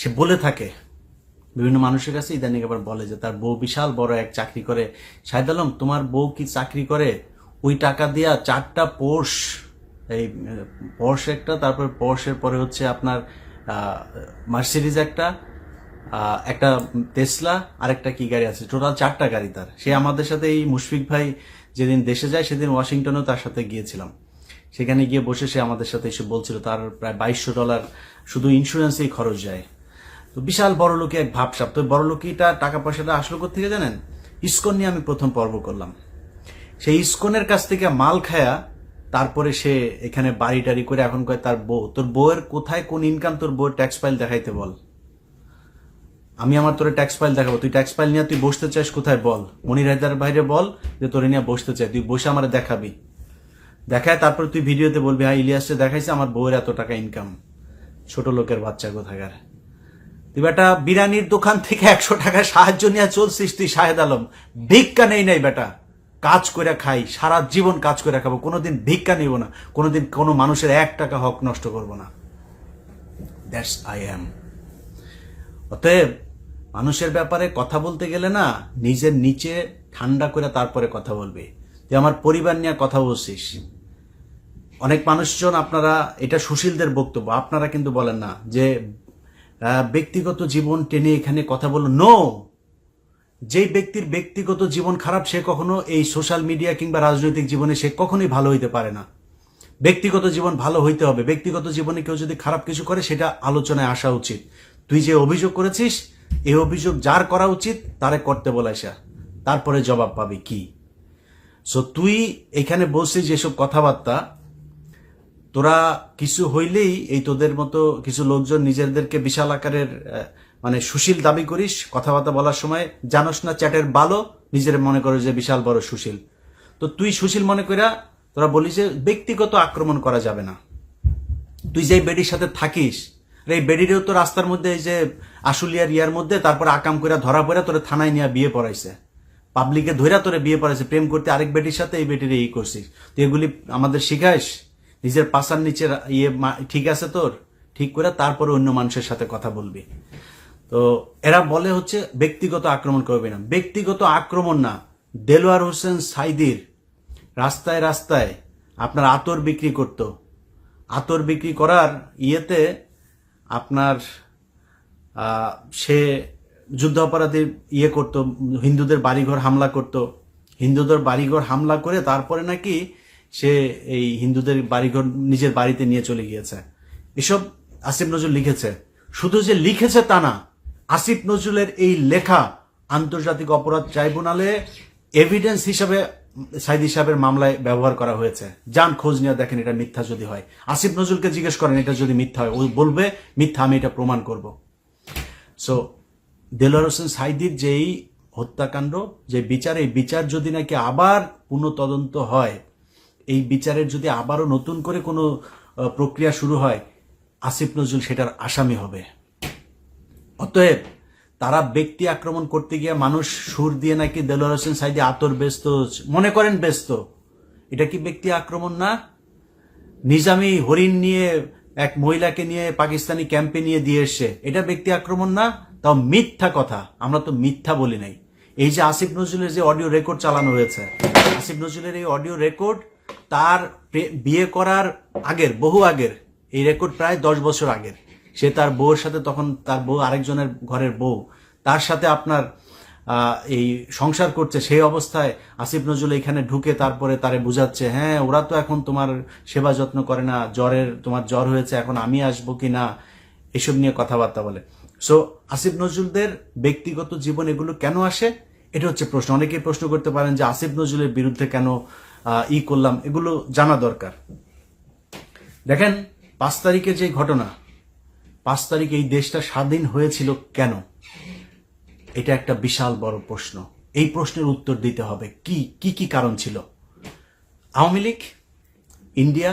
সে বলে থাকে। বিভিন্ন মানুষের কাছে ইদানিং আবার বলে যে, তার বউ বিশাল বড় এক চাকরি করে। শাহেদ আলম, তোমার বউ কি চাকরি করে? ওই টাকা দিয়া চারটা পোর্শ এই পোর্শ একটা, তারপর পোর্শের পরে হচ্ছে আপনার মার্সিডিজ একটা একটা তেসলা আর একটা কি গাড়ি আছে? টোটাল চারটা গাড়ি তার। সে আমাদের সাথে এই মুশফিক ভাই যেদিন দেশে যায়, সেদিন ওয়াশিংটনেও তার সাথে গিয়েছিলাম। সেখানে গিয়ে বসে সে আমাদের সাথে এসে বলছিল, তার প্রায় বাইশশো ডলার শুধু ইন্স্যুরেন্সেই খরচ যায়। তো বিশাল বড় লোকে এক ভাবসাব। তো বড় লোকিটা টাকা পয়সাটা আসলো থেকে জানেন? ইস্কন নিয়ে আমি প্রথম পর্ব করলাম। সেই ইস্কনের কাছ থেকে মাল খায়া তারপরে সে এখানে বাড়ি টাড়ি করে এখন কয় তার বউ, তোর বউয়ের কোথায় কোন ইনকাম তোর বউয়ের ট্যাক্স ফাইল দেখাইতে বল? আমি আমার তোর ট্যাক্স ফাইল দেখাবো। তুই ট্যাক্স ফাইল নিয়ে তুই বসতে চাস কোথায় বল? মনির হায়দার বাইরে বল যে তোরে নিয়ে বসতে চাই। তুই বসে আমার দেখাবি। দেখায়, তারপর তুই ভিডিওতে বলবি হ্যাঁ ইলিয়াসে দেখাইছে, আমার বউয়ের এত টাকা ইনকাম ছোট লোকের বাচ্চা কোথাকার। তুই বেটা, বিরিয়ানির দোকান থেকে একশো টাকা সাহায্য নিয়ে চলছিস তুই, শাহেদ আলম। ভিক্ষা নেই নাই বেটা। কাজ করে খাই, সারা জীবন কাজ করে খাব, কোনোদিন ভিক্ষা নিব না, কোনোদিন কোনো মানুষের এক টাকা হক নষ্ট করব না। দ্যাটস আই অ্যাম অতএব, মানুষের ব্যাপারে কথা বলতে গেলে না, নিজের নিচে ঠান্ডা করে তারপরে কথা বলবে। তুই আমার পরিবার নিয়ে কথা বলছিস। অনেক মানুষজন আপনারা, এটা সুশীলদের বক্তব্য, আপনারা কিন্তু বলেন না যে ব্যক্তিগত জীবন টেনে এখানে কথা বলো নো যেই ব্যক্তির ব্যক্তিগত জীবন খারাপ, সে কখনো এই সোশ্যাল মিডিয়া কিংবা রাজনৈতিক জীবনে সে কখনোই ভালো হইতে পারে না। ব্যক্তিগত জীবন ভালো হইতে হবে। ব্যক্তিগত জীবনে কেউ যদি খারাপ কিছু করে, সেটা আলোচনায় আসা উচিত। তুই যে অভিযোগ করেছিস এই অভিযোগ যার করা উচিত, তারে করতে বলাইসা তারপরে জবাব পাবি কি। সো তুই এখানে বলছিস যেসব কথাবার্তা তোরা কিছু হইলেই এই তোদের মতো কিছু লোকজন নিজেদেরকে বিশাল আকারের মানে সুশীল দাবি করিস, কথাবার্তা বলার সময় জানোস না চ্যাটের ভালো নিজের মনে করো যে বিশাল বড় সুশীল। তো তুই সুশীল মনে কইরা তোরা বলিস যে ব্যক্তিগত আক্রমণ করা যাবে না। তুই যে বেডির সাথে থাকিস এই বেডিরেও তো রাস্তার মধ্যে এই যে আশুলিয়ার ইয়ার মধ্যে তারপর আকাম কইরা ধরা পড়ে তোরা থানায় নিয়ে বিয়ে পড়াইছে। পাবলিকে ধইরা তোরে বিয়ে পড়াইছে, প্রেম করতে আরেক বেটির সাথে এই বেটির এই করছিস। তুই এগুলি আমাদের শিখাইস? নিজের পাশার নিচে রা- ইয়ে ঠিক আছে তোর? ঠিক করে তারপরে অন্য মানুষের সাথে কথা বলবি। তো এরা বলে হচ্ছে ব্যক্তিগত আক্রমণ করবে না। ব্যক্তিগত আক্রমণ না। দেলোয়ার হোসেন সাইদির রাস্তায় রাস্তায় আপনার আতর বিক্রি করত। আতর বিক্রি করার ইয়েতে আপনার সে যুদ্ধাপরাধী ইয়ে করত, হিন্দুদের বাড়িঘর হামলা করত। হিন্দুদের বাড়িঘর হামলা করে তারপরে নাকি সে এই হিন্দুদের বাড়িঘর নিজের বাড়িতে নিয়ে চলে গিয়েছে। এসব আসিফ নজরুল লিখেছে। শুধু যে লিখেছে তা না, আসিফ নজরুলের এই লেখা আন্তর্জাতিক অপরাধ ট্রাইব্যুনালে এভিডেন্স হিসাবে সাইদি সাহেবের মামলায় ব্যবহার করা হয়েছে। যান, খোঁজ নিয়ে দেখেন এটা মিথ্যা যদি হয়। আসিফ নজরুলকে জিজ্ঞেস করেন, এটা যদি মিথ্যা হয়, ও বলবে, মিথ্যা, আমি এটা প্রমাণ করব। সো দেলোয়ার হোসেন সাইদির যেই হত্যাকাণ্ড, যে বিচার, এই বিচার যদি নাকি আবার পুনঃ তদন্ত হয় এই বিচারের যদি আবারও নতুন করে কোনো প্রক্রিয়া শুরু হয়, আসিফ নজরুল সেটার আসামি হবে। অতএব তারা ব্যক্তি আক্রমণ করতে গিয়ে মানুষ সুর দিয়ে নাকি দেলোয়ার হোসেন সাইদি আতর ব্যস্ত, মনে করেন ব্যস্ত। এটা কি ব্যক্তি আক্রমণ না? নিজামি হরিণ নিয়ে, এক মহিলাকে নিয়ে পাকিস্তানি ক্যাম্পে নিয়ে দিয়ে এসছে। এটা ব্যক্তি আক্রমণ না? তাও মিথ্যা কথা। আমরা তো মিথ্যা বলি নাই। এই যে আসিফ নজরুলের যে অডিও রেকর্ড চালানো হয়েছে, আসিফ নজরুলের এই অডিও রেকর্ড তার বিয়ে করার আগের, বহু আগের, এই রেকর্ড প্রায় দশ বছর আগের। সে তার বউয়ের সাথে তখন তার বউ আরেকজনের ঘরের বউ। তার সাথে আপনার এই সংসার করছে, সেই অবস্থায় আসিফ নজরুল এখানে ঢুকে তারপরে তারে বুঝাচ্ছে হ্যাঁ ওরা তো এখন তোমার সেবা যত্ন করে না, জ্বরের, তোমার জ্বর হয়েছে, এখন আমি আসব কি না? এসব নিয়ে কথাবার্তা বলে। সো আসিফ নজরুলদের ব্যক্তিগত জীবন এগুলো কেন আসে? এটা হচ্ছে প্রশ্ন। অনেকেই প্রশ্ন করতে পারেন যে আসিফ নজরুলের বিরুদ্ধে কেন ই করলাম, এগুলো জানা দরকার। দেখেন, পাঁচ তারিখে যে ঘটনা, পাঁচ তারিখে এই দেশটা স্বাধীন হয়েছিল কেন? এটা একটা বিশাল বড় প্রশ্ন। এই প্রশ্নের উত্তর দিতে হবে। কি কি কি কারণ ছিল? আওয়ামী লীগ, ইন্ডিয়া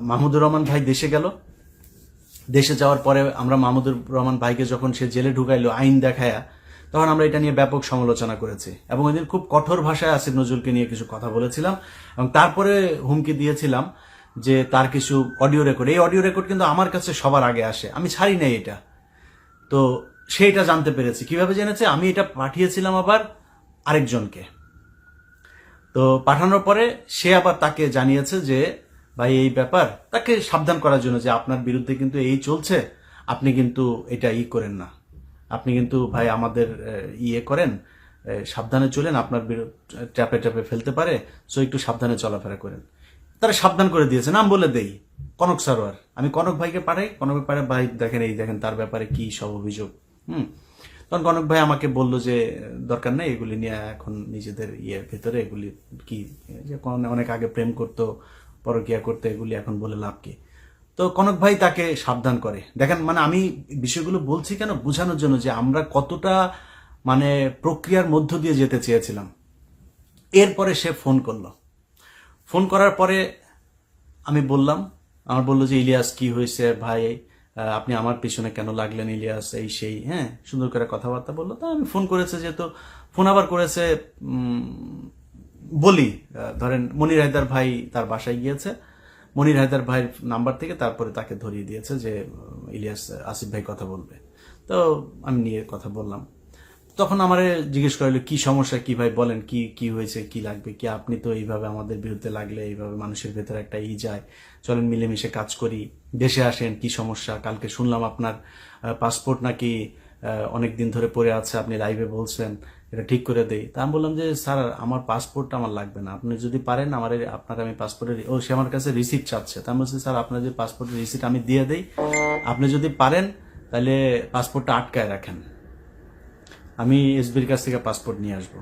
মাহমুদুর রহমান ভাই দেশে গেল। দেশে যাওয়ার পরে আমরা মাহমুদুর রহমান ভাইকে যখন সে জেলে ঢুকাইলো, আইন দেখায়া, তখন আমরা এটা নিয়ে ব্যাপক সমালোচনা করেছি। এবং ওইদিন খুব কঠোর ভাষায় আসিফ নজরুলকে নিয়ে কিছু কথা বলেছিলাম এবং তারপরে হুমকি দিয়েছিলাম যে তার কিছু অডিও রেকর্ড। এই অডিও রেকর্ড কিন্তু আমার কাছে সবার আগে আসে। আমি ছাড়ি নাই এটা। তো সে এটা জানতে পেরেছি। কীভাবে জেনেছে? আমি এটা পাঠিয়েছিলাম আবার আরেকজনকে। তো পাঠানোর পরে সে আবার তাকে জানিয়েছে যে ভাই, এই ব্যাপার, তাকে সাবধান করার জন্য যে আপনার বিরুদ্ধে কিন্তু এই চলছে, আপনি কিন্তু এটা ই করেন না। আপনি কিন্তু ভাই আমাদের ইয়ে করেন সাবধানে চলেন, আপনার ট্যাপে ট্যাপে ফেলতে পারে, সো একটু সাবধানে চলাফেরা করেন। তারা সাবধান করে দিয়েছে নাম বলে দেই, কনক সারোয়ার, আমি কনক ভাইকে পাঠাই, কনক ব্যাপারে ভাই, দেখেন এই, দেখেন তার ব্যাপারে কি সব অভিযোগ, হুম? তখন কনক ভাই আমাকে বলল যে, দরকার নেই, এগুলি নিয়ে এখন নিজেদের ইয়ের ভেতরে, এগুলি কি, যে অনেক আগে প্রেম করতো পরকিয়া করতে এগুলি এখন বলে লাভ কি? তো কনক ভাই তাকে সাবধান করে। দেখেন মানে আমি বিষয়গুলো বলছি কেন? বোঝানোর জন্য যে আমরা কতটা মানে প্রক্রিয়ার মধ্য দিয়ে যেতে চেয়েছিলাম। এরপরে সে ফোন করল। ফোন করার পরে আমি বললাম, আমার বলল যে, ইলিয়াস, কি হয়েছে ভাই? আপনি আমার পিছনে কেন লাগলেন ইলিয়াস? এই সেই হ্যাঁ? সুন্দর করে কথাবার্তা বলল। তো আমি ফোন করেছে যেহেতু, ফোন আবার করেছে বলি ধরেন মনির হায়দার ভাই তার বাসায় গিয়েছে। মনির হায়দার ভাইয়ের নাম্বার থেকে তারপরে তাকে ধরিয়ে দিয়েছে যে ইলিয়াস আসিফ ভাই কথা বলবে। তো আমি নিয়ে কথা বললাম। তখন আমার জিজ্ঞেস করল কি সমস্যা? কি ভাই বলেন? কি কি হয়েছে? কি লাগবে? কি আপনি তো এইভাবে আমাদের বিরুদ্ধে লাগলে এইভাবে মানুষের ভেতরে একটা ই যায়। চলেন মিলেমিশে কাজ করি। দেশে আসেন, কি সমস্যা? কালকে শুনলাম আপনার পাসপোর্ট নাকি অনেক দিন ধরে পড়ে আছে। আপনি লাইভে বলছেন। এটা ঠিক করে দেই। তা আমি বললাম যে, স্যার, আমার পাসপোর্টটা আমার লাগবে না। আপনি যদি পারেন, আমার আপনার আমি পাসপোর্টের ও সে আমার কাছে রিসিপ্ট চাচ্ছে। তা আমি বলছি, স্যার, আপনার যে পাসপোর্টের রিসিপ্ট আমি দিয়ে দেই। আপনি যদি পারেন, তাহলে পাসপোর্টটা আটকায় রাখেন। আমি এসবির কাছ থেকে পাসপোর্ট নিয়ে আসব।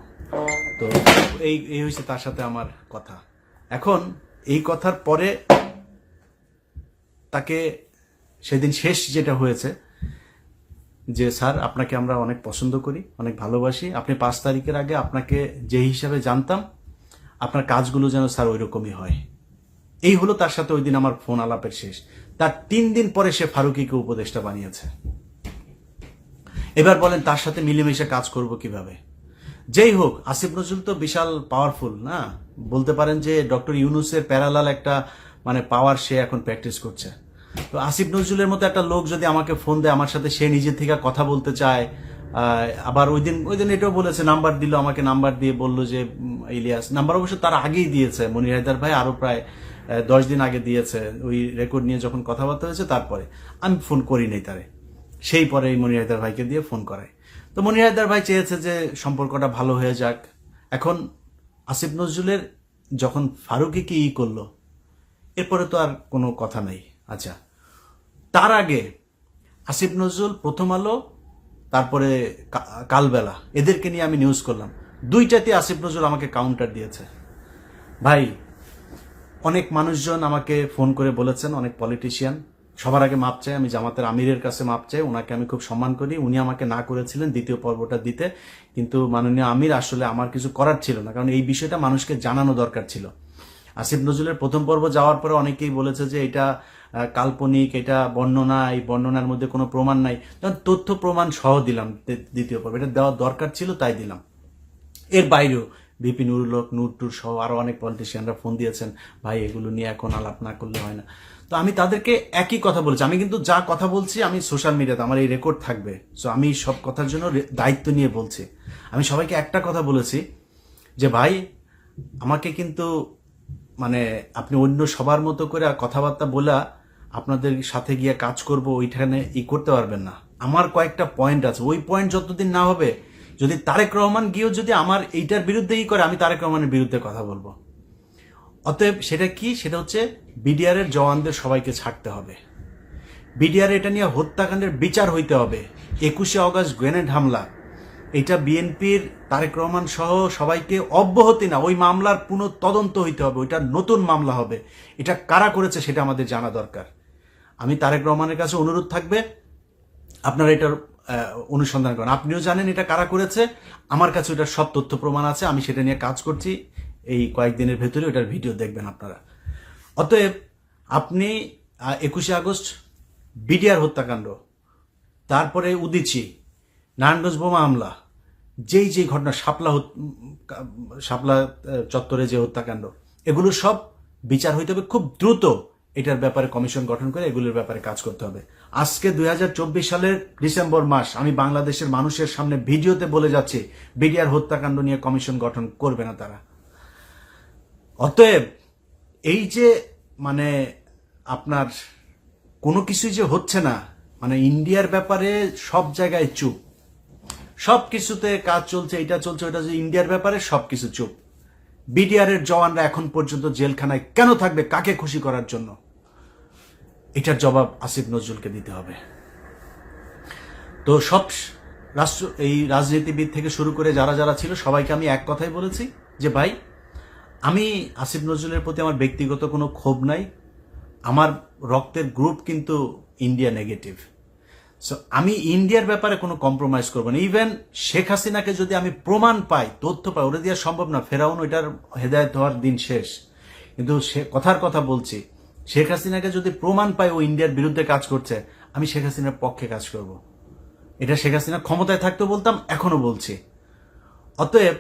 তো এই এই হয়েছে তার সাথে আমার কথা। এখন এই কথার পরে তাকে সেদিন শেষ যেটা হয়েছে যে, স্যার, আপনাকে আমরা অনেক পছন্দ করি, অনেক ভালোবাসি। আপনি পাঁচ তারিখের আগে আপনাকে যে হিসাবে জানতাম, আপনার কাজগুলো যেন স্যার ওই রকমই হয়। এই হলো তার সাথে ওই দিন আমার ফোন আলাপের শেষ। তার তিন দিন পরে সে ফারুকিকে উপদেষ্টা বানিয়েছে। এবার বলেন, তার সাথে মিলেমিশে কাজ করব কীভাবে? যেই হোক, আসিফ নজরুল তো বিশাল পাওয়ারফুল না? বলতে পারেন যে, ডক্টর ইউনুসের প্যারালাল একটা মানে পাওয়ার সে এখন প্র্যাকটিস করছে। তো আসিফ নজরুলের মতো একটা লোক যদি আমাকে ফোন দেয়, আমার সাথে সে নিজে থেকে কথা বলতে চায় আবার ওই দিন ওই দিন এটাও বলেছে নাম্বার দিল, আমাকে নাম্বার দিয়ে বলল যে ইলিয়াস নাম্বার অবশ্য তার আগেই দিয়েছে, মনির হায়দার ভাই আরও প্রায় দশ দিন আগে দিয়েছে, ওই রেকর্ড নিয়ে যখন কথাবার্তা হয়েছে তারপরে। আমি ফোন করি নাই তারে। সেই পরে এই মনির হায়দার ভাইকে দিয়ে ফোন করায়। তো মনির হায়দার ভাই চেয়েছে যে সম্পর্কটা ভালো হয়ে যাক। এখন আসিফ নজরুলের যখন ফারুকি কি ই করল, এরপরে তো আর কোনো কথা নাই। আচ্ছা তার আগে আসিফ নজরুল, প্রথম আলো, তারপরে কালবেলা, এদেরকে নিয়ে আমি নিউজ করলাম। দুইটাতে আসিফ নজরুল আমাকে কাউন্টার দিয়েছে। ভাই, অনেক মানুষজন আমাকে ফোন করে বলেছেন, অনেক পলিটিশিয়ান সবার আগে মাপ চাই, আমি জামাতের আমিরের কাছে মাপ চাই, ওনাকে আমি খুব সম্মান করি, উনি আমাকে না করেছিলেন দ্বিতীয় পর্বটা দিতে, কিন্তু মাননীয় আমির আসলে আমার কিছু করার ছিল না, কারণ এই বিষয়টা মানুষকে জানানো দরকার ছিল। আসিফ নজরুলের প্রথম পর্ব যাওয়ার পরে অনেকেই বলেছে যে এটা কাল্পনিক, এটা বর্ণনা, এই বর্ণনার মধ্যে কোনো প্রমাণ নাই। তখন তথ্য প্রমাণ সহ দিলাম দ্বিতীয় পর্ব। এটা দেওয়া দরকার ছিল, তাই দিলাম। এর বাইরেও বিপিন উরুলক নূর টুর সহ আরও অনেক পলিটিশিয়ানরা ফোন দিয়েছেন, ভাই, এগুলো নিয়ে এখন আলাপ না করলে হয় না। তো আমি তাদেরকে একই কথা বলছি। আমি কিন্তু যা কথা বলছি, আমি সোশ্যাল মিডিয়াতে আমার এই রেকর্ড থাকবে। সো আমি সব কথার জন্য দায়িত্ব নিয়ে বলছি। আমি সবাইকে একটা কথা বলেছি যে, ভাই, আমাকে কিন্তু মানে আপনি অন্য সবার মতো করে কথাবার্তা বলা আপনাদের সাথে গিয়ে কাজ করব, ওইখানে ই করতে পারবেন না। আমার কয়েকটা পয়েন্ট আছে। ওই পয়েন্ট যতদিন না হবে, যদি তারেক রহমান গিয়েও যদি আমার এইটার বিরুদ্ধে ই করে, আমি তারেক রহমানের বিরুদ্ধে কথা বলব। অতএব সেটা কি? সেটা হচ্ছে বিডিআর এর জওয়ানদের সবাইকে ছাড়তে হবে। বিডিআর এটা নিয়ে হত্যাকাণ্ডের বিচার হইতে হবে। একুশে অগস্ট গ্রেনেড হামলা। এটা বিএনপির তারেক রহমান সহ সবাইকে অব্যাহতি না, ওই মামলার পুনঃ তদন্ত হইতে হবে, ওইটা নতুন মামলা হবে। এটা কারা করেছে সেটা আমাদের জানা দরকার। আমি তারেক রহমানের কাছে অনুরোধ থাকবে, আপনারা এটার অনুসন্ধান করেন। আপনিও জানেন এটা কারা করেছে, আমার কাছে ওটার সব তথ্য প্রমাণ আছে, আমি সেটা নিয়ে কাজ করছি, এই কয়েকদিনের ভেতরে ওটার ভিডিও দেখবেন আপনারা। অতএব, আপনি একুশে আগস্ট, বিডিআর হত্যাকাণ্ড, তারপরে উদিচি নারায়ণগঞ্জ বোমা হামলা, যেই যেই ঘটনা, শাপলা শাপলা চত্বরে যে হত্যাকাণ্ড, এগুলো সব বিচার হইতে হবে খুব দ্রুত। এটার ব্যাপারে কমিশন গঠন করে এগুলোর ব্যাপারে কাজ করতে হবে। আজকে দুই হাজার চব্বিশ সালের ডিসেম্বর মাস, আমি বাংলাদেশের মানুষের সামনে ভিডিওতে বলে যাচ্ছি, বিডিআর হত্যাকাণ্ড নিয়ে কমিশন গঠন করবে না তারা। অতএব, এই যে মানে আপনার কোনো কিছুই যে হচ্ছে না মানে ইন্ডিয়ার ব্যাপারে সব জায়গায় চুপ। সব কিছুতে কাজ চলছে, এটা চলছে, ওটা ইন্ডিয়ার ব্যাপারে সব কিছু চুপ। বিডিআর এর জওয়ানরা এখন পর্যন্ত জেলখানায় কেন থাকবে, কাকে খুশি করার জন্য? এটার জবাব আসিফ নজরুলকে দিতে হবে। তো সব রাষ্ট্র, এই রাজনীতিবিদ থেকে শুরু করে যারা যারা ছিল, সবাইকে আমি এক কথাই বলেছি যে, ভাই, আমি আসিফ নজরুলের প্রতি আমার ব্যক্তিগত কোনো ক্ষোভ নাই। আমার রক্তের গ্রুপ কিন্তু ইন্ডিয়া নেগেটিভ সো আমি ইন্ডিয়ার ব্যাপারে কোনো কম্প্রোমাইজ করব না। ইভেন শেখ হাসিনাকে যদি আমি প্রমাণ পাই, তথ্য পাই ওটা দেওয়া সম্ভব না, ফেরাউন ওইটার হেদায়ত হওয়ার দিন শেষ। কিন্তু সে কথার কথা বলছি, শেখ হাসিনাকে যদি প্রমাণ পাই ও ইন্ডিয়ার বিরুদ্ধে কাজ করছে, আমি শেখ হাসিনার পক্ষে কাজ করব। এটা শেখ হাসিনা ক্ষমতায় থাকতে বলতাম, এখনও বলছি। অতএব